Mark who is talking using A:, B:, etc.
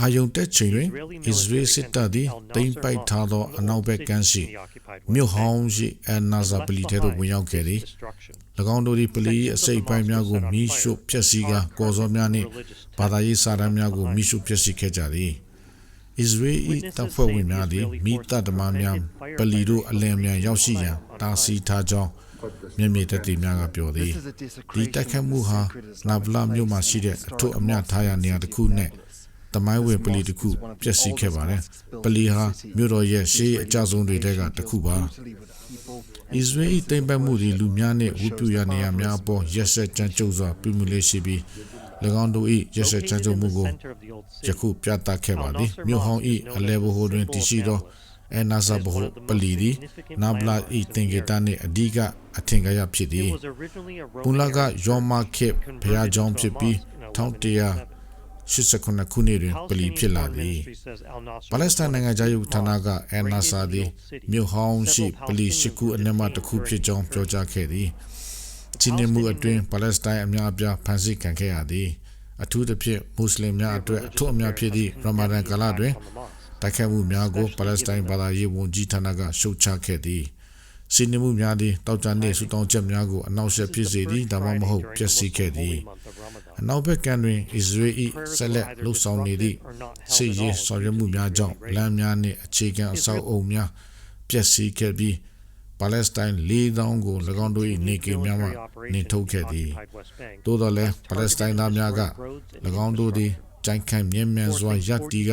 A: အာယုံတက်ချိန်တွင်အစ္စရေးစစ်တပ်သည်တိမ့်ပိုက်ထားသောအနောက်ဘက်ကမ်းရှိမြို့ဟောင်းရှိအန်နာဇာပလီထဲသို့ဝင်ရောက်ခဲ့သည်၎င်းတို့သည်ပလီ၏အစိတ်အပိုင်းများကိုမိရှုဖျက်ဆီးကာကော်စောများနှင့်ဘာသာရေးစာတမ်းများကိုမိရှုဖျက်ဆီးခဲ့ကြသည်အစ္စရေး၏တပ်ဖွဲ့ဝင်များသည်မိတပ်သမားများပလီတို့အလံမြန်ရောက်ရှိရန်တားဆီးထားကြောင်း မျက်မြင်သက်သေများကပြောသည်ဒီတိုက်ခတ်မှုဟာနာဗလာမြို့မှာရှိတဲ့အထွတ်အမြတ်ထားရနေရာတစ်ခုနဲ့တမိုင်းဝင်ပလီတစ်ခုပျက်စီးခဲ့ပါတယ်ပလီဟာမြို့တော်ရဲ့ရှေးအကြဆုံးတွေထဲကတစ်ခုပါအစ္စရေး၏တိမ်ပတ်မှုသည်လူများနှင့်ဝုပြူရနေရများအပေါ်ရက်ဆက်ကြမ်းကြုတ်စွာပြုမှုလေးရှိပြီး၎င်းတို့၏ရက်ဆက်ကြမ်းကြုတ်မှုကိုယခုပြသခဲ့ပါသည်မြို့ဟောင်း၏အလဲဘိုဟိုတွင်တည်ရှိသောအနာဇာဘိုပလီသည်နာဘလာ၏တင်ဂေတာနှင့်အဓိက အထင်ကရဖြစ်သည်ပူလာကယောမာခေဘုရားကျောင်းဖြစ်ပြီး1189ခုနှစ်တွင်ပလီဖြစ်လာသည်ပါလက်စတိုင်းနိုင်ငံသားရေးဌာနကအန်နာဆာသည်မြို့ဟောင်းရှိပလီရှိကူအနက်မှတစ်ခုဖြစ်ကြောင်းပြောကြားခဲ့သည်။ချင်းနေမှုအတွင်းပါလက်စတိုင်းအများအပြားဖမ်းဆီးခံခဲ့ရသည်။အထူးသဖြင့်မွတ်စလင်များအတွက်အထွတ်အမြတ်ဖြစ်သည့်ရမာဒန်ကာလတွင်တိုက်ခိုက်မှုများကိုပါလက်စတိုင်းဘာသာရေးဝန်ကြီးဌာနကရှုတ်ချခဲ့သည်။ စီနေမှုများသည်တောက်ကြနေ့ဆူတောင်းချက်များကိုအနောက်ရှက်ဖြစ်စေသည်ဒါမှမဟုတ်ပျက်စီးခဲ့သည်။အနောက်ဘက်ကမ်းတွင်အစ္စရေး၏ဆက်လက်လှုပ်ဆောင်နေသည့်စစ်ရေးဆောင်ရွက်မှုများကြောင့်လမ်းများနှင့်အခြေခံအဆောက်အအုံများပျက်စီးခဲ့ပြီးပါလက်စတိုင်း၄000ကို၎င်းတို့၏နေကိများမှနှင်ထုတ်ခဲ့သည်သို့တော်လည်းပါလက်စတိုင်းသားများက၎င်းတို့သည်ကြိုင်ခံမြင်းမြန်စွာရပ်တီက